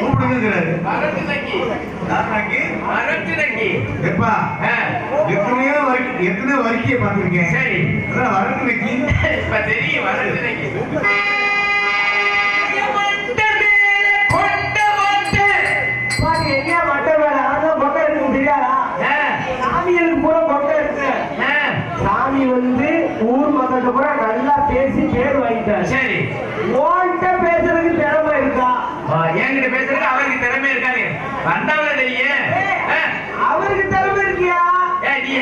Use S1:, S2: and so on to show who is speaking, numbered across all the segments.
S1: கூப்பிடுங்கிறாரு.
S2: வரட்டு நக்கி
S1: யாருனாக்கி?
S2: வரட்டு நக்கி
S1: எப்பா எத்தனையோ வரி எத்தனையோ வரிக்கையை பார்த்துருக்கேன்
S2: சரி.
S1: அதான் வரட்டு வைக்கி
S2: இப்ப தெரியும் வரட்டு நக்கி
S3: சாமி வந்து ஊர் மக்கள்கிட்ட கூட நல்லா பேசி பேர் வாங்கிட்டாரு.
S2: சரி
S3: உன்கிட்ட பேசுறதுக்கு திறமை இருக்கா
S2: என்கிட்ட பேசுறதுக்கு அவருக்கு திறமை இருக்காது வந்தவள ஆ,
S3: அவருக்கு திறமை இருக்கியா?
S2: நீ?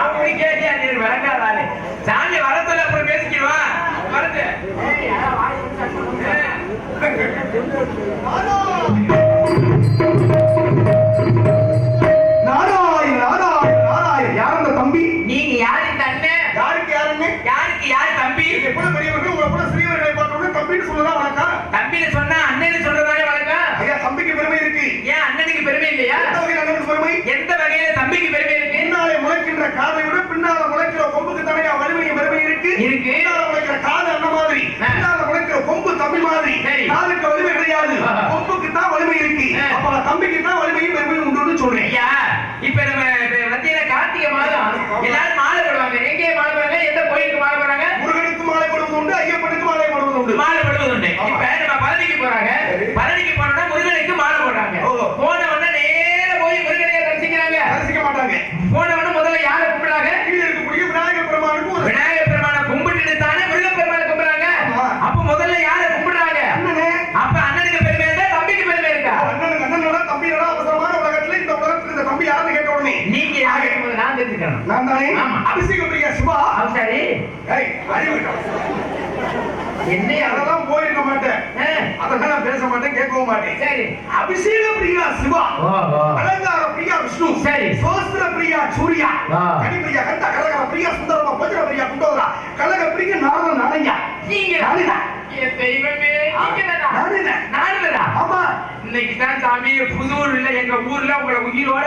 S2: அப்படி கேட்டியா நீ விளங்காத ஆளு சாமி அப்புறம் பேசிக்கிடுவா வரது நான்
S1: தானே?
S2: ஆமா.
S1: அபிஷேக பிரியா சிவா
S2: அது சரி.
S1: ஏய்
S2: என்னையா?
S1: அதெல்லாம் போயிருக்க மாட்டேன். அதெல்லாம் நான் பேச மாட்டேன் கேட்கவும் மாட்டேன்.
S2: சரி.
S1: அபிஷேக பிரியா சிவா. அலங்கார பிரியா விஷ்ணு.
S2: சரி.
S1: சோஸ்திர பிரியா சூர்யா. கனி பிரியா கண்ட கலகர பிரியா சுந்தரமா பஜ்ர பிரியா குண்டோதரா. கலக பிரியா நாரத நாரையா
S2: நீங்க தெய்வமே?
S1: ஆமா
S2: இன்னைக்கு தான் சாமி புதூர்ல எங்க ஊர்ல உங்களை உயிரோட.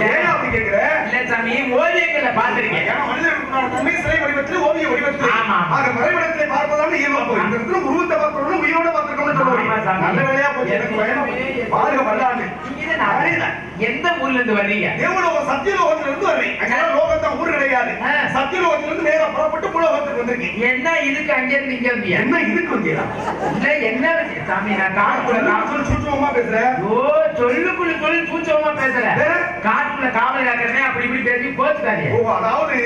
S1: ஏன் அப்படி கேக்குற?
S2: இல்ல சாமி ஓவியங்களை
S1: உண்டான தன்மை சிலை வடிவத்தில், ஓவிய வடிவத்தில்.
S2: ஆமா.
S1: ஆக மறைவிடத்திலே பார்ப்பதான இயல்பா. இந்த இடத்துல உருவத்தை உயிரோட
S2: சாமி.
S1: நல்ல வேலையா போச்சு, எனக்கு.
S2: எந்த ஊர்ல இருந்து வர்றீங்க
S1: தேவலோகம் சத்தியலோகத்துல இருந்து வர்றேன். அங்கெல்லாம் லோகத்தான் ஊர் கிடையாது. சத்தியலோகத்துல இருந்து நேரா புறப்பட்டு புலோகத்துக்கு வந்திருக்கேன்.
S2: என்ன இதுக்கு அங்க இருந்து இங்க
S1: என்ன இதுக்கு வந்தீங்களா?
S2: இல்ல என்ன விஷயம்? சாமி நான் காட்டுக்குள்ள
S1: நான்
S2: காவல்
S1: சொல்லி சூட்சமமா பேசுற.
S2: ஓ சொல்லுக்குள்ள சொல்லி சூச்சவமா பேசல
S1: வேற?
S2: காட்டுக்குள்ள காவல் காக்கிறேன் அப்படி இப்படி பேசி போச்சுக்காதீங்க
S1: ஓ, அதாவது.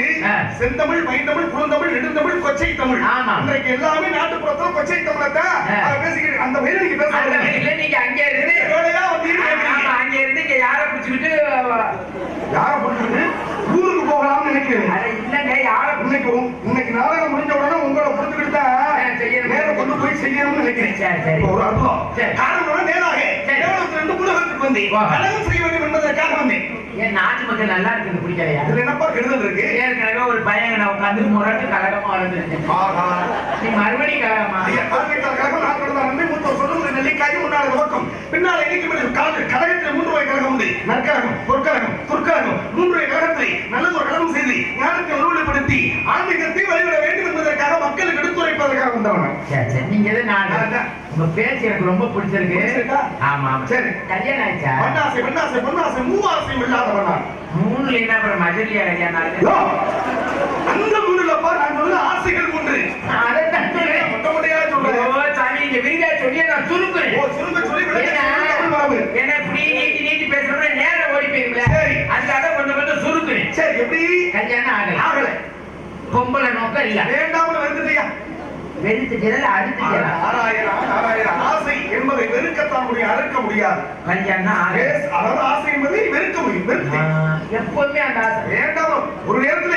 S1: செந்தமிழ் பைந்தமிழ் குறுந்தமிழ் நெடுந்தமிழ் கொச்சை தமிழ்
S2: ஆமா.
S1: இன்றைக்கு எல்லாமே நாட்டுப்புறத்துல கொச்சை பேசிக்கிட்டு அந்த வயல நீங்க பேச
S2: அந்த. வயசுல நீங்க அங்க இருந்து
S1: வேலையா வந்து
S2: ஆமா. அங்க இருந்து இங்க யார புடிச்சுக்கிட்டு
S1: யாரை பொறுத்தது ஊருக்கு போகலாம்னு நினைக்கிறேன்
S2: அட இல்லங்க யார
S1: இன்னைக்கு உங்க- இன்னைக்கு நாடகம் முடிஞ்ச உடனே உங்களை பொறுத்துக்கிட்டு தான்
S2: செய்யணும்.
S1: நேரம் கொண்டு போய் செய்யணும்னு நினைக்கிறேன்
S2: சரி, சரி.
S1: ஒரு அற்புதம். காரணம் நேராக
S2: சரி.
S1: தேவலத்திலிருந்து உலகத்துக்கு வந்தேன்
S2: வா.
S1: கலகம் செய்ய வேண்டும் என்பதற்காக வந்தேன்
S2: என் நாட்டு மக்கள் நல்லா இருக்குது பிடிக்கலையா?
S1: இதுல என்னப்பா கெடுதல் இருக்கு?
S2: ஏற்கனவே ஒரு பையன் நான் உட்காந்து முரட்டு கலகமா வளர்ந்துருக்கேன் நீ மறுபடியும்
S1: கழகம் நாட்டோட தான் நன்மை மூத்த சொல்லுவது நெல்லிக்காய் முன்னால துவக்கம். பின்னால் இணைக்கும் கழகத்தில் மூன்று வகை கழகம் உண்டு. நற்கழகம் பொற்கழகம் துர்க்கழகம் மூன்று வகை கழகத்தை நல்லது ஒரு கழகம் செய்து ஞானத்தை உருவப்படுத்தி ஆன்மீகத்தை வழிவிட வேண்டும் என்பதற்காக மக்களுக்கு எடுத்துரைப்பதற்காக வந்தவன்
S2: நீங்க நான். உங்க பேச்சு எனக்கு ரொம்ப பிடிச்சிருக்கு? ஆமா
S1: சரி.
S2: கல்யாணம் ஆயிடுச்சா
S1: பெண்ணாசை பெண்ணாசை பொன்னாசை மூவாசையும் இல்லாதவனா
S2: மூணுல என்ன அப்புறம் மஜலியா கல்யாணம்
S1: அந்த மூணுலப்பா நான் சொல்ல ஆசைகள்
S2: அதைத்தான் சொல்றேன்.
S1: மொட்டை மொட்டையா சொல்றேன்
S2: ஓ, சாமி, இங்க விரிவா சொல்லியே நான் சுருக்குறேன்.
S1: ஓ சுருங்க சொல்லி
S2: ஏன்னா, ஏன்னா இப்படி நீட்டி நீட்டி பேசுறோம்னா நேரம் ஓடி போயிருங்களே.
S1: சரி.
S2: அதுக்காக கொஞ்சம் கொஞ்சம் சுருக்குறேன்.
S1: சரி எப்படி
S2: கல்யாணம் ஆகல.
S1: ஆகல
S2: பொம்பளை நோக்கம் இல்ல.
S1: நாராயணா, நாராயணா. ஆசை என்பதை வெறுக்கத்தான் முடியும் அறுக்க முடியாது
S2: கல்யாணம்
S1: அதாவது ஆசை என்பதை வெறுக்க முடியும் வெறுத்து
S2: எப்பவுமே அந்த ஆசை.
S1: வேண்டாம் ஒரு நேரத்துல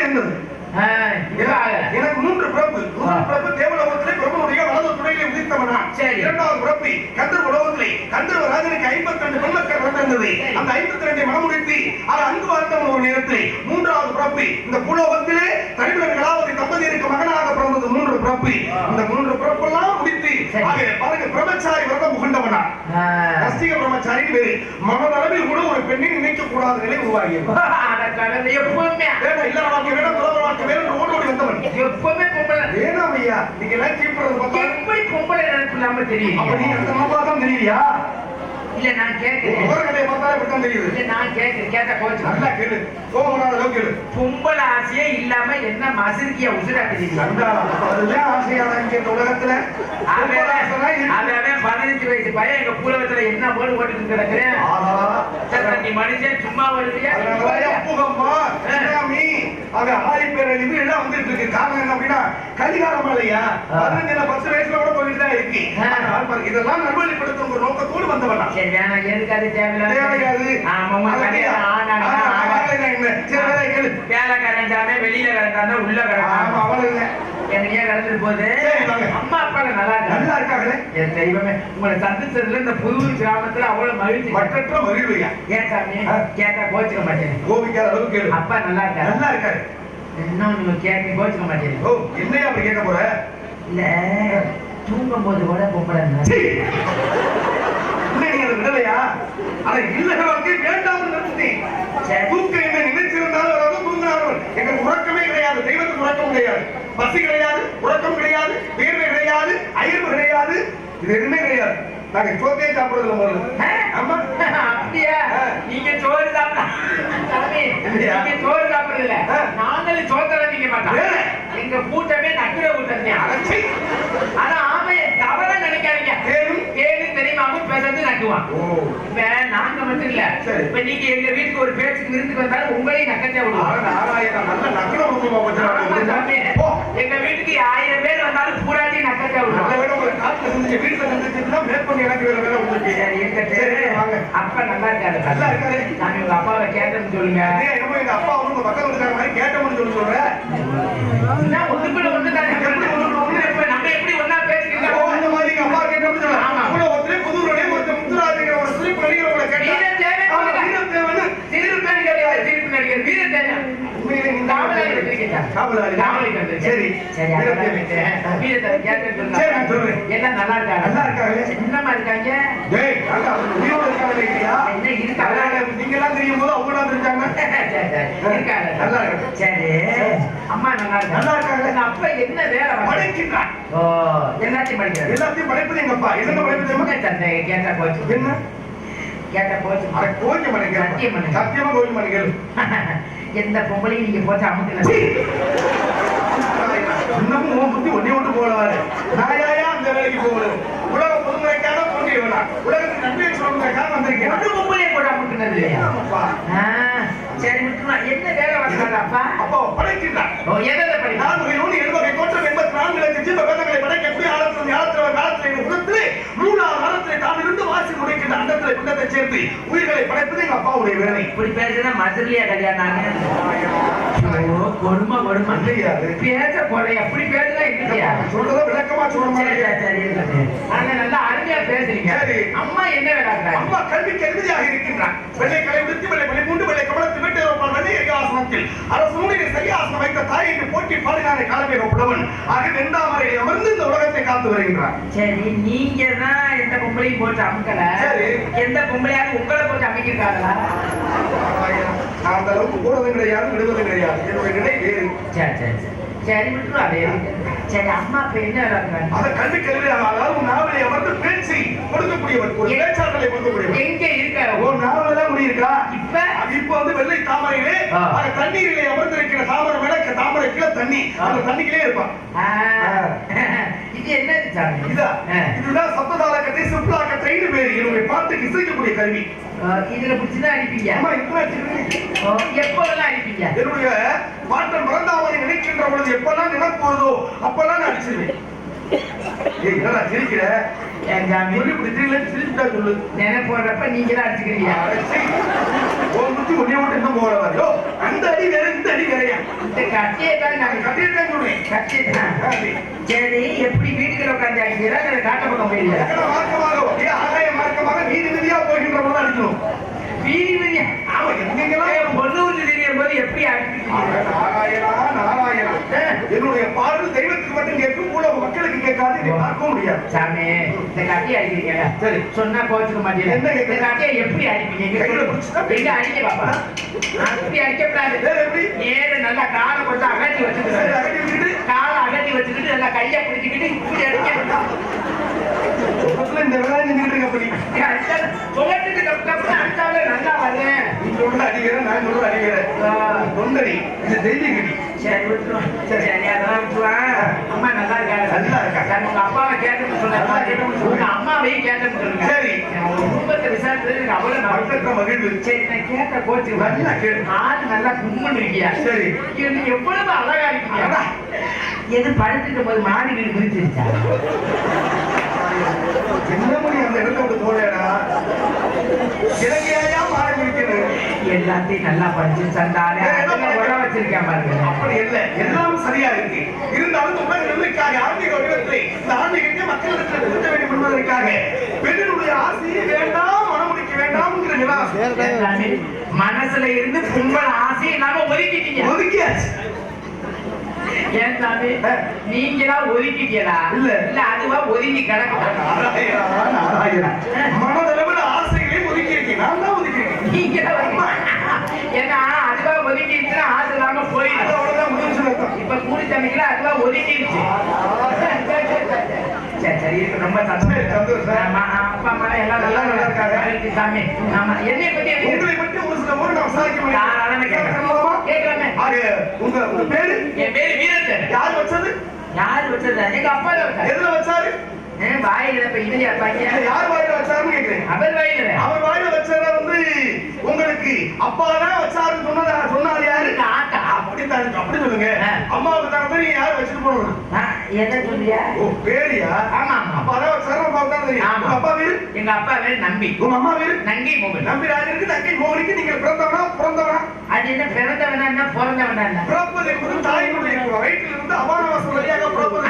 S2: ஆகல.
S1: எனக்கு மூன்று பிறப்பு மூன்று. பிறப்பு தேவலோகத்திலே பிரபுடைய வலது துணையிலே உதித்தவனா?
S2: சரி.
S1: இரண்டாவது பிறப்பு கந்தர் உலகத்திலே கந்தர் ராஜனுக்கு ஐம்பத்தி ரெண்டு பெண்மக்கள் பிறந்திருந்தது. அந்த ஐம்பத்தி ரெண்டை மனமுடித்து அதை அங்கு வாழ்த்தவன் ஒரு நேரத்திலே. மூன்றாவது பிறப்பு இந்த பூலோகத்திலே தனிமலர் கலாவதி தம்பதியருக்கு மகனாக பிறந்தது மூன்று பிறப்பு. இந்த மூன்று பிறப்பெல்லாம் முடித்து பாருங்க பிரம்மச்சாரி விரதம் முகண்டவனா
S2: ஆ.
S1: கஸ்திக பிரம்மச்சாரி பேரு. மனதளவில் கூட ஒரு பெண்ணை நினைக்க கூடாத நிலை உருவாகியது.
S2: எப்பவுமே
S1: இல்ல வாழ்க்கை வேணும் துறவ வாழ்க்கை வேணும் ஓடி ஓடி வந்தவன்.
S2: எப்பவுமே
S1: வேணாம் ஐயா நீங்க எல்லாம்
S2: பொம்பளை தெரியும்
S1: அப்ப நீ அந்த தெரியலையா
S2: இல்ல நான் கேட்கிறேன்
S1: கதையை பார்த்தாலே தெரியுது?
S2: இல்ல நான் கேட்கிறேன் கேட்ட கோச்சு
S1: நல்லா கேளு. அளவுக்கு கேளு.
S2: பொம்பளை ஆசையே இல்லாம என்ன மசிருக்கிய உசுரா தெரியுது
S1: நன்றா அதுதான் ஆசையான இங்க இந்த உலகத்துல. பொம்பளை ஆசைனா இருக்கு.
S2: அவன் பதினஞ்சு வயசு பையன் எங்க பூலகத்துல என்ன போடு ஓட்டு கிடக்குறேன் நீ மனுஷன் சும்மா வருவியா?
S1: அப்புகம்மா, சுனாமி, ஆக ஆழிப்பேரழிவு எல்லாம் வந்துட்டு இருக்கு. காரணம் என்ன அப்படின்னா, கலிகாலம் இல்லையா? பதினஞ்சு பத்து வயசுல கூட போயிட்டு தான் இருக்கு. இதெல்லாம் நல்வழிப்படுத்தும் ஒரு நோக்கத்தோடு வந்தவன்
S2: எதுக்கு அது. தேவையில்லாது ஆமா உங்க
S1: அது
S2: கல்யாணம் ஆனாங்க
S1: ஆ,
S2: ஆகல.
S1: ஆகலைன்னா என்ன? சரி, வேலையை கேளு.
S2: வேலை கரண்டானே வெளியில கரண்டானே உள்ள கடந்துட்டு போகுது
S1: வாங்க.
S2: அம்மா அப்பா நல்லா
S1: நல்லா இருக்காங்களே.
S2: என் தெய்வமே உங்களை சந்திச்சதுல இந்த புதூர் கிராமத்துல அவ்வளவு மகிழ்ச்சி
S1: மற்றற்ற மகிழ்வையா.
S2: ஏன் சாமி. கேட்டா கோச்சுக்க மாட்டேன்
S1: கோபிக்காத அளவுக்கு.
S2: அப்பா நல்லா இருக்காரு
S1: நல்லா இருக்காரு.
S2: இன்னும் நீங்க கேட்க கோச்சுக்க மாட்டேன்
S1: ஓ, என்னையா அப்படி கேட்க போற?
S2: இல்ல தூங்கும் போது கூட பொம்பளை
S1: விடலையா? ஆனா வாழ்க்கை.
S2: சரி.
S1: தூக்கம் என்ன நினைச்சிருந்தாலும் தூங்கினாலும் எங்களுக்கு உறக்கமே கிடையாது தெய்வத்துக்கு உறக்கம் கிடையாது பசி கிடையாது உறக்கம் கிடையாது வேர்வை கிடையாது அயர்வு கிடையாது இது எதுவுமே கிடையாது நாங்க சோத்தையே சாப்பிடுறதுல முதல்ல ஆமா
S2: அப்படியா நீங்க சோறு சாப்பிட சாமி
S1: இல்லையா?
S2: நீங்க சோறு சாப்பிடுறதில்ல
S1: ஆ.
S2: நாங்களும் சோத்தெல்லாம் நீங்க மாட்டோம்? எங்க கூட்டமே நக்குற கூட்டம். ஆனா ஆமைய தவறா நினைக்காதீங்க பேசுறது நக்குவான்
S1: ஓ
S2: இப்ப நாங்க மட்டும் இல்ல. இப்ப நீங்க எங்க வீட்டுக்கு ஒரு பேச்சுக்கு விருந்துக்கு வந்தாலும் உங்களையும்
S1: ஆனா
S2: விடுவோம். எங்க வீட்டுக்கு ஆயிரம் பேர் வந்தாலும் பூராட்டி
S1: நல்ல
S2: விடுவோம்
S1: வீட்டுல செஞ்சுட்டுனா மேற்கொண்டு எனக்கு வேற வேலை உங்களுக்கு
S2: அப்பா நல்லா இருக்காரு
S1: நல்லா இருக்காரு.
S2: சாமி உங்க அப்பாவை கேட்டேன்னு சொல்லுங்க
S1: என்னமோ எங்க அப்பா உங்க பக்கம் இருக்கார மாதிரி கேட்டவன்னு சொல்லி சொல்றேன். எப்படி ஒண்ணுக்குள்ள ஒண்ணு?
S2: நம்ம எப்படி ஒண்ணா பேசிக்கிட்டு?
S1: அந்த மாதிரி எங்க அப்பா கேட்டவன்னு சொல்றேன்.
S2: ஆமா.
S1: கூட நடிகர். சரி.
S2: எல்லாம் நல்லா இருக்காங்க.
S1: நல்லா இருக்காங்களே.
S2: என்னமா இருக்காங்க? என்ன இருக்காங்க?
S1: நீங்க எல்லாம் தெரியும் போது அவங்க
S2: இருக்காங்க.
S1: நல்லா இருக்காங்க.
S2: சரி. அம்மா நல்லா இருக்காங்க.
S1: நல்லா இருக்காங்க.
S2: அப்பா என்ன வேலை ஓ, எல்லாத்தையும் படிக்கிறாரு.
S1: எல்லாத்தையும் படைப்பது எங்க அப்பா என்னென்ன படைப்பது தெரியுமா?
S2: என்ன? கேட்டா போச்சு.
S1: கோவிக்க மாட்டேங்க
S2: சத்தியம் பண்ணுங்க.
S1: சத்தியமா
S2: எந்த பொம்பளையும் நீங்க போச்சு அமுக்கல?
S1: இன்னமும் உன் புத்தி ஒன்னே ஒன்று போலவாரு நான் அந்த வேலைக்கு போகணும். உலக பொதுமுறைக்காக உலகத்துக்கு சொல்வதற்காக வந்திருக்கேன்.
S2: ஒரு பொம்பளையை கூட அமுக்குனது இல்லையா? சரி. என்ன வேலை அப்பா?
S1: அப்போ படைக்கின்றான்
S2: ஓ எதை படி
S1: நான் வகை நூல் எழுவகை தோற்றம் எண்பத்தி நான்கு லட்சம் ஜீவ வேதங்களை படைக்கக்கூடிய ஆழத்தின் ஞானத்தின் காலத்திலே உலகத்திலே மூணாவது காலத்திலே தான் இருந்து வாசி முடிக்கின்ற அண்டத்திலே பிண்டத்தை சேர்த்து உயிர்களை படைப்பது எங்க அப்பாவுடைய வேலை.
S2: இப்படி பேசுனா மதுரையா கல்யாணம் கொடுமை கொடுமை? பேச போல எப்படி பேசுனா இல்லையா?
S1: சொல்றத விளக்கமா
S2: சரி
S1: மாதிரி
S2: சரி, சரி. நல்லா அருமையா பேசுறீங்க. அம்மா என்ன பார்க்கறாங்க?
S1: அம்மா கல்விக்கு எதிரியாக இருக்கின்றான் வெள்ளை கலை விருத்தி வெள்ளை வெளி மூண்டு வெள்ளை கமலத்து வீட்டு வெள்ளை ஆசனத்தில் அரசு நூலினை சரியாசனம் வைத்த தாய் என்று போட்டி பாடினாரே காலமே புலவன் ஆக வெந்தாமரையில் அமர்ந்து இந்த உலகத்தை காத்து வருகின்றான்
S2: சரி நீங்க தான் எந்த பொம்பளையும் போட்டு அமுக்கல.
S1: சரி.
S2: எந்த பொம்பளையாவது உங்களை போட்டு அமைக்கிருக்காங்களா
S1: நான் அந்த அளவுக்கு போறதும் கிடையாது விடுவதும் கிடையாது. என்னுடைய நிலை வேறு.
S2: சரி சரி சரி. சரி விட்டுரு அதே சரி அம்மா இப்ப என்ன?
S1: அந்த கல்வி கல்வி அதாவது நாவலை அமர்ந்து பேச்சு கொடுக்கக்கூடியவர் ஒரு பேச்சாற்றலை கொடுக்கக்கூடியவர்
S2: எங்க இருக்காரு
S1: ஓ நாவல் தான் முடியிருக்கா?
S2: இப்ப?
S1: இப்ப வந்து வெள்ளை தாமரையிலே. அந்த தண்ணீரிலே அமர்ந்திருக்கிற தாமரை மேல தாமரை கீழே தண்ணி அந்த தண்ணிக்கிலே இருப்பான்.
S2: இது என்ன? சாமி
S1: இதா. இதுதான் சப்ததாளக்கத்தை சிப்லாக்கத்தைன்னு பேரு என்னுடைய பாட்டுக்கு இசைக்கக்கூடிய கருவி.
S2: இதுல பிடிச்சுதான் அடிப்பீங்க.
S1: சிறுமி.
S2: ஓ, எப்போதெல்லாம் அடிப்பீங்க?
S1: என்னுடைய பாட்டன் மறந்தாமனை நினைக்கின்ற பொழுது எப்பெல்லாம் நினைப்பு வருதோ அப்பெல்லாம் நான் அடிச்சிருவேன். என்னடா சிரிக்கிற?
S2: ஏன் சாமி
S1: சொல்லி இப்படி தெரியல சிரிச்சுட்டா சொல்லு.
S2: நினைப்பு போடுறப்ப நீங்க தான் அடிச்சுக்கிறீங்க
S1: அடச்சி. உன் மட்டும் போல வரையோ அந்த அடி வேற இந்த அடி வேறையா?
S2: இந்த கட்டியை தான்
S1: நான்
S2: நாங்க
S1: கட்டிட்டு சொல்றேன்.
S2: கட்டி சரி. எப்படி வீட்டுக்குள்ள உட்காந்து அடிக்கிறா காட்ட பக்கம் போயிருக்கா
S1: மார்க்கமாக ஆகாய மார்க்கமாக நீதி நிதியா போகின்ற போது அடிக்கணும்.
S2: வீதி வீதியா
S1: ஆமா எங்கெங்கெல்லாம்
S2: பொண்ணு தெரியும் போது எப்படி
S1: நாராயணா நாராயணா. என்னுடைய பாடல் தெய்வத்துக்கு மட்டும் கேட்கும் கூட மக்களுக்கு கேட்காது இதை பார்க்க முடியாது.
S2: சாமி இந்த கட்டியை அடிக்கிறீங்க.
S1: சரி.
S2: சொன்னா கோச்சுக்க மாட்டீங்க.
S1: என்ன?
S2: இந்த கட்டியை எப்படி அடிப்பீங்க? எங்க அடிக்க பாப்பா? அப்படி அடிக்கப்படாது
S1: எப்படி?
S2: நல்லா காலை கொஞ்சம் அகட்டி வச்சுக்கிட்டு. காலை அகட்டி வச்சுக்கிட்டு நல்லா கையை பிடிச்சிக்கிட்டு இப்படி அடிக்க.
S1: இந்த வேலை இருக்க
S2: அடிச்சாலே நல்லா வரேன்
S1: நீ சொல்ற அடிக்கிறேன் நான் சொல்ற அடிக்கிறேன் தொண்டடி இது தெய்வீகடி
S2: சரி விட்டுருவோம் சரி. அதெல்லாம் விட்டுருவான் அம்மா நல்லா இருக்காங்க
S1: நல்லா இருக்காங்க.
S2: சரி உங்க அப்பாவை கேட்டேன்னு சொல்லுங்க உங்க அம்மாவையும் கேட்டேன்னு சொல்லுங்க
S1: சரி.
S2: குடும்பத்தை விசாரிச்சது எனக்கு அவ்வளவு மகிழ்ச்சி.
S1: மக்களுக்கு மகிழ்வு.
S2: சரி நான் கேட்ட கோச்சு
S1: நல்லா.
S2: ஆள் நல்லா கும்மன் இருக்கியா?
S1: சரி.
S2: எவ்வளவு அழகா இருக்கீங்க. எது படுத்துட்டு போது மாடி வீடு பிரிச்சிருச்சா
S1: என்ன மணி அந்த இடத்த விட்டு போறேடா இலங்கையா மாறி இருக்கிறது
S2: எல்லாத்தையும் நல்லா படிச்சு உரம் வச்சிருக்கேன் பாருங்க.
S1: அப்படி இல்ல. எல்லாம் சரியா இருக்கு. இருந்தாலும் உலக நன்மைக்காக ஆன்மீக வடிவத்தை இந்த ஆன்மீகத்தை மக்களிடத்தில் செலுத்த வேண்டும் என்பதற்காக பெண்ணினுடைய ஆசையை வேண்டாம் மனமுடிக்க
S2: எல்லாமே மனசுல இருந்து உங்கள் ஆசையை நாம ஒதுக்கிட்டீங்க.
S1: ஒதுக்கியாச்சு.
S2: ஏன் சாமி? நீங்களா ஒதுக்கிட்டீங்களா
S1: இல்ல.
S2: இல்ல அதுவா ஒதுங்கி
S1: நாராயணா. மனதளவுல ஆசைகளை ஒதுக்கி இருக்கேன் நான் தான் ஒதுக்கி இருக்கேன்
S2: நீங்களா ஒதுக்கி- ஏன்னா அதுவா ஒதுக்கிடுச்சுன்னா ஆசை
S1: அது
S2: போயிடும்.
S1: அவ்வளவுதான் சுலக்கம்
S2: இப்ப கூலி தம்பிக்கல அதுவா ஒதுக்கிடுச்சு. சரி சரி இருக்கு ரொம்ப
S1: சந்தோஷம்.
S2: அப்பா அம்மா எல்லாம் நல்லா
S1: நல்லா இருக்காங்க.
S2: இருக்கு சாமி. ஆமா என்னை பத்தி எனக்கு
S1: உங்களை பற்றி ஒரு சில ஊர் நான் விசாரிக்க
S2: தாராளமா கேட்கலாம்.
S1: முடியும்?
S2: கேட்கலாமே.
S1: ஆக உங்க உங்க பேரு?
S2: என் பேரு வீரத்தன்.
S1: யார் வச்சது?
S2: யாரு வச்சதா? எங்க அப்பா வச்சாரு.
S1: எதுல வச்சாரு?
S2: ஏன் வாயில இப்ப இல்லையா
S1: இல்ல,
S2: பாக்கியா
S1: யார் வாயில வச்சாருன்னு கேக்குறேன்
S2: அவர் வாயில
S1: அவர் வாயில வச்சத வந்து உங்களுக்கு அப்பா தான் வச்சாருன்னு சொன்னதா சொன்னாரு யாரு?
S2: இந்த ஆத்தா.
S1: அப்படித்தான் அப்படி சொல்லுங்க. அம்மாவுக்கு தரத்தை நீங்க யார் வச்சுட்டு போகணும்?
S2: என்ன சொல்லியா?
S1: ஓ பேரியா?
S2: ஆமா ஆமா.
S1: அப்பா தான் வச்சாரு அம்மாவுக்கு தான் தெரியும். உங்க அப்பா வீரு
S2: எங்க அப்பா பேரு நம்பி.
S1: உங்க அம்மா வீரு
S2: நங்கி மோகன்.
S1: நம்பி ராஜனுக்கு தங்கை மோகனுக்கு நீங்கள் பிறந்தவனா? பிறந்தவனா?
S2: அது என்ன பிறந்தவனா என்ன பிறந்தவனா
S1: பிறப்பது என்பது தாயினுடைய வயிற்றில் இருந்து அபானவாசம் வழியாக பிறப்பது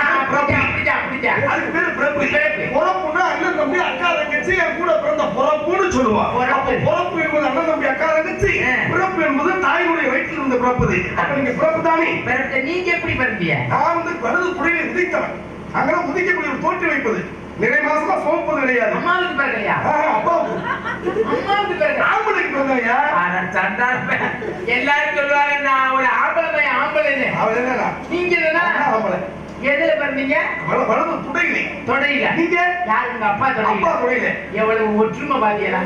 S1: பிறப்பு
S2: அப்படிதான்.
S1: அதுக்கு பேரு பிறப்பு
S2: பிறப்பு.
S1: பொறப்புன்னா அண்ணன் தம்பி அக்கா தங்கச்சி என் கூட பிறந்த பொறப்புன்னு சொல்லுவா
S2: பொறப்பு.
S1: பொறப்பு என்பது அண்ணன் தம்பி அக்கா தங்கச்சி. பிறப்பு என்பது தாயினுடைய வயிற்றில் இருந்து பிறப்பது. அப்ப நீங்க பிறப்பு தானே?
S2: பிறந்த நீங்க எப்படி பிறந்தீங்க
S1: நான் வந்து வலது குடியில் உதித்தவன். அங்கெல்லாம் உதிக்கக்கூடிய ஒரு தோற்றி வைப்பது. நிறை மாசமா சோப்பது கிடையாது.
S2: அம்மாவுக்கு பிறக்கலையா?
S1: ஆ, அப்பாவுக்கு.
S2: அம்மாவுக்கு பிறக்க
S1: ஆம்பளைக்கு பிறந்தவையா
S2: சண்டார்ப்ப. எல்லாரும் சொல்லுவாங்க நான் ஒரு ஆம்பளை பையன் ஆம்பளைன்னு.
S1: அவன் என்னடா?
S2: நீங்க
S1: ஆம்பளை.
S2: எதுல பிறந்தீங்க?
S1: வல- வலது துடையிலே.
S2: தொடையில?
S1: நீங்க?
S2: யாரு உங்க அப்பா
S1: அப்பா
S2: தொடையில?
S1: துடையில.
S2: எவ்வளவு ஒற்றுமை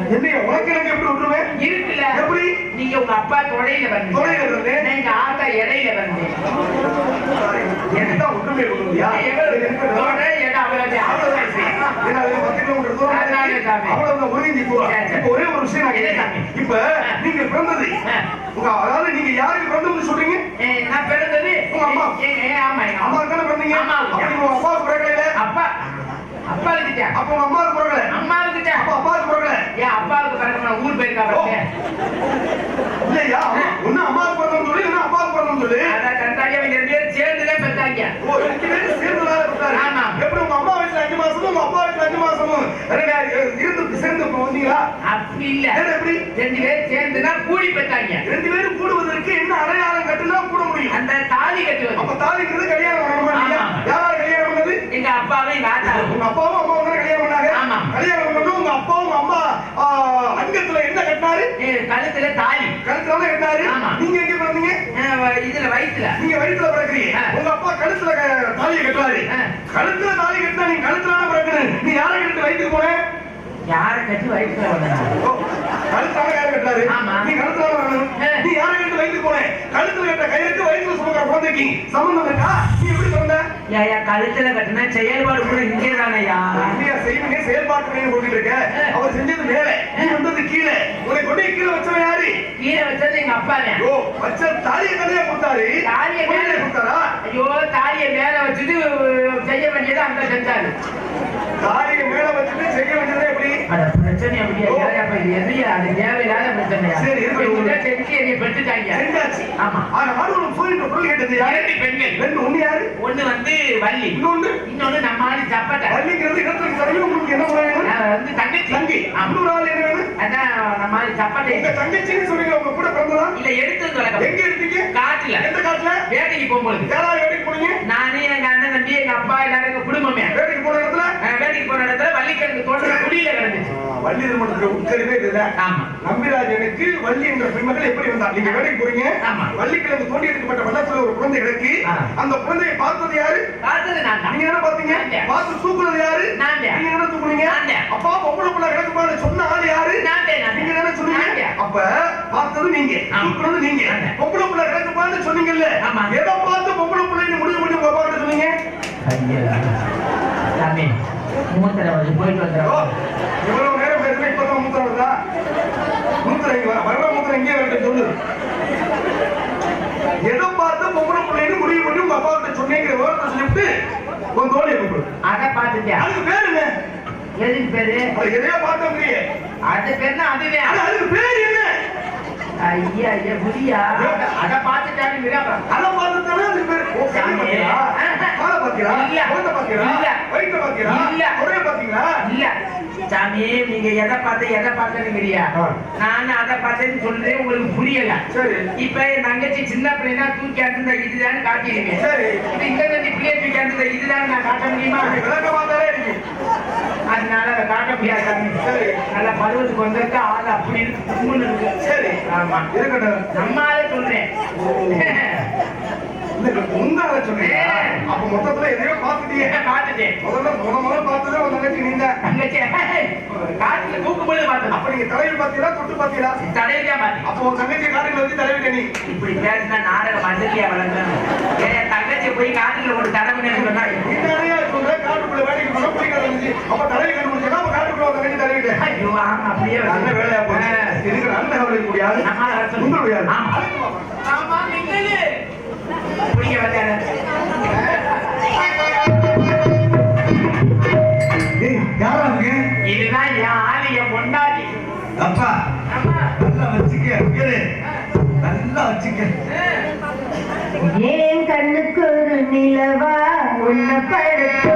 S1: என்னைய உனக்கு எனக்கு எப்படி விட்டுருவேன்
S2: இருக்குல்ல.
S1: எப்படி?
S2: நீங்க உங்க அப்பா தொடையில வந்தீங்க
S1: தொடையில இருந்தேன்.
S2: நான் எங்க ஆத்தா இடையில வந்தேன்
S1: எனக்கு தான். ஒற்றுமை. இப்ப ஒரே ஒரு விஷயம்
S2: என்ன?
S1: இப்ப நீங்க பிறந்தது. அதாவது நீங்க யாருக்கு பிறந்ததுன்னு சொல்றீங்க?
S2: நான் பிறந்தது
S1: உங்க அம்மா.
S2: ஆமா எங்க
S1: அம்மா. தானே அப்ப நீங்க உங்க அப்பாவுக்கு பிறக்கல
S2: அப்பா அப்பா கிட்ட
S1: அப்ப உங்க அம்மாவுக்கு பிறக்கல
S2: அம்மாவுக்கு கிட்ட
S1: அப்ப அப்பாவுக்கு பிறக்கல
S2: ஏன் அப்பாவுக்கு பிறக்க ஊர் போயிருக்கா பாருங்க
S1: இல்லையா? ஒண்ணு அம்மாவுக்கு பிறந்தோம்னு சொல்லி இன்னும் அப்பாவுக்கு பிறந்தோம்னு சொல்லி.
S2: அதான் அவங்க ரெண்டு பேரும் சேர்ந்துதான் பெற்றாங்க
S1: ஓ, ரெண்டு பேரும் சேர்ந்துதான் இருந்தாரு.
S2: ஆமா.
S1: எப்படி உங்க அம்மா வயசுல அஞ்சு மாசமும் உங்க அப்பா வயசுல அஞ்சு மாசமும்? இருந்து சேர்ந்து வந்தீங்களா?
S2: அப்படி இல்ல.
S1: எப்படி?
S2: ரெண்டு பேரும் சேர்ந்துதான் கூடி பெற்றாங்க
S1: ரெண்டு பேரும் கூடுவதற்கு என்ன அடையாளம் கட்டுனா கூட முடியும்.
S2: அந்த தாலி கட்டுவது.
S1: அப்ப தாலிங்கிறது கல்யாணம் பண்ணணுமா இல்லையா
S2: ஆமா.
S1: யாராவது கல்யாணம் பண்ணது
S2: எங்க ஆத்தாவும்
S1: உங்க அப்பாவும் அம்மாவும் தானே கல்யாணம் பண்ணாங்க?
S2: ஆமா.
S1: கல்யாணம் பண்ணணும் உங்க அப்பாவும் அம்மா அங்கத்துல என்ன கட்டினாரு?
S2: கழுத்துல தாலி.
S1: கழுத்துல தானே கட்டினாரு. நீங்க எங்க பிறந்தீங்க?
S2: இதுல வயிற்றுல
S1: நீங்க வயிற்றுல பிறக்கிறீங்க. உங்க அப்பா கழுத்துல தாலியை கட்டுறாரு. கழுத்துல தாலி கட்டினா நீ கழுத்துல பிறக்கணும் நீ யாரை கட்டு வயிற்றுக்கு போன?
S2: யாரை கட்டி வயிற்றுல வந்தா
S1: கழுத்தால யாரை கட்டுறாரு.
S2: ஆமா.
S1: நீ கழுத்துல. நீ யாரை கட்டு வயிற்றுக்கு போன? கழுத்துல கட்ட கயிறுக்கு வயிற்றுல சுமக்கிற குழந்தைக்கு சம்பந்தம் இருக்கா?
S2: ஏயா கழுத்துல கட்டினா செயல்பாடு கூட இங்கே தானையா
S1: இல்லையா செய்வீங்க செயல்பாட்டு போட்டுட்டு இருக்க. அவர் செஞ்சது மேல. நீ வந்தது கீழே. உன்னை கொண்டு கீழே வச்சவன் யாரு?
S2: கீழே வச்சது எங்க அப்பா
S1: ஓ வச்ச தாலியை கதையா கொடுத்தாரு?
S2: தாலியை மேல
S1: மேல கொடுத்தாரா?
S2: ஐயோ தாலியை மேல வச்சுட்டு செய்ய வேண்டியது அந்த செஞ்சாரு.
S1: தாலியை மேல வச்சுட்டு செய்ய வேண்டியது எப்படி?
S2: இது அது தேவையில்லாத பிரச்சனையா?
S1: சரி,
S2: பெற்றுட்டாங்க. ஆமா.
S1: ஆனா பொருள் கேட்டது.
S2: இரண்டு பெண்கள்.
S1: ரெண்டு ஒண்ணு யாரு?
S2: ஒண்ணு வந்து வள்ளி.
S1: இன்னொன்னு?
S2: இன்னொன்னு நம்ம ஆளு சப்பட்ட.
S1: பள்ளிங்கிறது இடத்துக்கு தரவே உங்களுக்கு என்ன வேணும்
S2: நான் வந்து தங்கச்சி.
S1: தங்கி. இன்னொரு ஆள் என்ன வேணும்
S2: அதான் நம்ம ஆளு
S1: உங்க தங்கச்சின்னு சொன்னீங்க உங்க கூட பிறந்ததா?
S2: இல்ல எடுத்து வளர்க்க
S1: எங்க எடுத்தீங்க?
S2: காட்டுல.
S1: எந்த காட்டுல?
S2: வேட்டைக்கு போகும்போது
S1: யாராவது வேலைக்கு போனீங்க?
S2: நானே எங்க அண்ணன் தம்பி எங்க அப்பா எல்லாரும் எங்க குடும்பமே.
S1: வேலைக்கு போன இடத்துல?
S2: வேட்டைக்கு போன இடத்துல வள்ளிக்கிழங்கு தோட்டத்துல குடியில கிடந்துச்சு.
S1: வள்ளி திருமணத்துல உட்கருவே
S2: ஆமா
S1: நம்பிராஜனுக்கு வள்ளி என்ற பெண்மகள் எப்படி வந்தார் நீங்க வேலைக்கு போறீங்க. வள்ளிக்கிழங்கு தோண்டி எடுக்கப்பட்ட வெள்ளத்துல ஒரு குழந்தை கிடக்கு. அந்த குழந்தையை பார்த்தது யாரு நீங்க என்ன பாத்தீங்க. பார்த்து தூக்குனது யாரு
S2: நான்.
S1: நீங்க என்ன தூக்குனீங்க. அப்பா பொம்பளை புள்ள கிடக்குமான்னு சொன்ன ஆள் யாரு நீங்க. என்ன சொன்னீங்க. அப்ப பார்த்தது நீங்க. தூக்குனது நீங்க. பொம்பளை புள்ள கிடக்குமான்னு சொன்னீங்கல்ல
S2: ஆமா.
S1: எதை பார்த்து பொம்பளை புள்ளைன்னு முடிவு பண்ணி உங்க அப்பா சொன்னீங்க
S2: மூத்தரை போயிட்டு
S1: ஓ, இப்பதான் மூத்திரம் வருதா? மூத்திரம் இங்க வர வர்ற மூத்திரம் இங்கே வரட்டும் சொல்லு. எதை பார்த்து பொம்பளை பிள்ளைன்னு முடிவு பண்ணி உங்க அப்பா கிட்ட சொன்னீங்கிற விவரத்தை சொல்லிவிட்டு உன் தோழியை கூப்பிடு.
S2: அதை பார்த்துட்டேன்
S1: அதுக்கு பேர் என்ன?
S2: எதுக்கு பேரு?
S1: அது எதையோ பார்த்தோம்லையே
S2: அது பேருனா அதுவே.
S1: அது அதுக்கு பேர் என்ன?
S2: ஐயா ஐயா புரியா? அதை பார்த்துட்டாலும் விடாம
S1: அதை தானே அதுக்கு பேர். ஓ பாத்தீங்களா காலை பாத்தீங்களா
S2: இல்ல.
S1: பாத்தீங்களா
S2: இல்ல.
S1: பாத்தீங்களா
S2: சாமி நீங்க எதை பார்த்து எதை பார்த்தீங்கறியா
S1: ஆ.
S2: நான் அதை பார்த்தேன்னு சொல்றேன் உங்களுக்கு புரியல.
S1: சரி.
S2: இப்ப தங்கச்சி சின்ன பிள்ளைனா தூக்கி அந்த இதுதான்
S1: சரி.
S2: இப்ப இந்த ரெண்டு பிள்ளைய தூக்கி அந்த இதுதான் நான் காட்ட முடியுமா?
S1: இருக்கு.
S2: அதனால அதை காட்ட முடியாது சாமி.
S1: சரி.
S2: நல்லா பருவத்துக்கு வந்திருக்க ஆள் அப்படி இருக்கு
S1: சரி.
S2: ஆமா.
S1: இருக்கட்டும்.
S2: நம்மாலே சொல்றேன்.
S1: முந்தால சொன்னீங்க. அப்ப மொத்தத்துல எதையோ பார்த்துட்டீங்க.
S2: பார்த்துட்டேன்
S1: முதல்ல முத முதல்ல பார்த்ததே உன் தங்கச்சி நீங்க
S2: தங்கச்சி. காட்டுல தூக்கும்போது பார்த்தேன்
S1: அப்ப நீங்க தலையில் பார்த்தீங்களா தொட்டு பார்த்தீங்களா?
S2: தடையிலே பார்த்தேன்
S1: அப்போ உன் தங்கச்சி காட்டில் வந்து தலைவிட்ட நீ
S2: இப்படி பேசினா நாடகம் மண்டலியா ஏன் தங்கச்சி போய் காட்டுல ஒரு தடவை சொன்னா
S1: பின்னாடியே சொல்ற காட்டுக்குள்ள வேலைக்கு போனா பிடிக்காத இருந்துச்சு அப்ப தலையை கண்டுபிடிச்சா அப்ப காட்டுக்குள்ள தங்கச்சி தலைவிட்டேன்
S2: ஐயோ ஆமா அப்படியே
S1: நல்ல வேலையா போச்சு. இதுக்கு நல்ல முடியாது?
S2: நம்மால வர சொல்லு.
S1: உங்க முடியாது
S2: ஆமா. பிடிக்க வந்தாரு இதுதான் என் ஆளு என் பொண்டாட்டி.
S1: அப்பா
S2: ஆமா
S1: நல்லா வச்சுக்க நல்லா வச்சுக்க.
S4: ஏன் கண்ணுக்கு ஒரு நிலவா? உன்னை படுத்த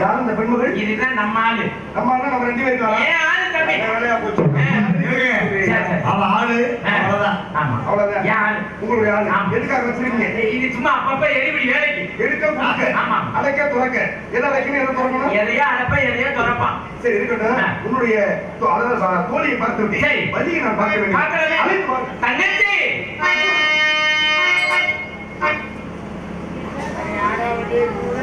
S1: யார் இந்த பெண்மகள்?
S2: இதுதான் நம்ம ஆளு.
S1: நம்ம அண்ணா நம்ம ரெண்டு பேரும்
S2: ஏன் ஆளு தம்பி.
S1: வேலையா போச்சு.
S5: அவ ஆளு. அவ்வளவுதான்.
S2: ஆமா.
S1: அவ்வளவுதான்.
S2: ஏன் ஆளு.
S1: உங்களுடைய ஆளு. எதுக்காக வச்சிருக்கீங்க?
S2: இது சும்மா அப்பப்ப எரிபடி வேலைக்கு.
S1: எடுக்க கொடுக்க?
S2: ஆமா.
S1: அடைக்க துறக்க. எதை அடைக்கணும் எதை துறக்கணும்?
S2: எதையோ அடப்ப எதையோ துறப்பான்.
S1: சரி இருக்கட்டும். உன்னுடைய அதாவது தோழியை பார்த்து விட்டேன். வழியை நான் பார்க்க வேண்டும்.
S2: தங்கச்சி!
S4: யாராவது கூட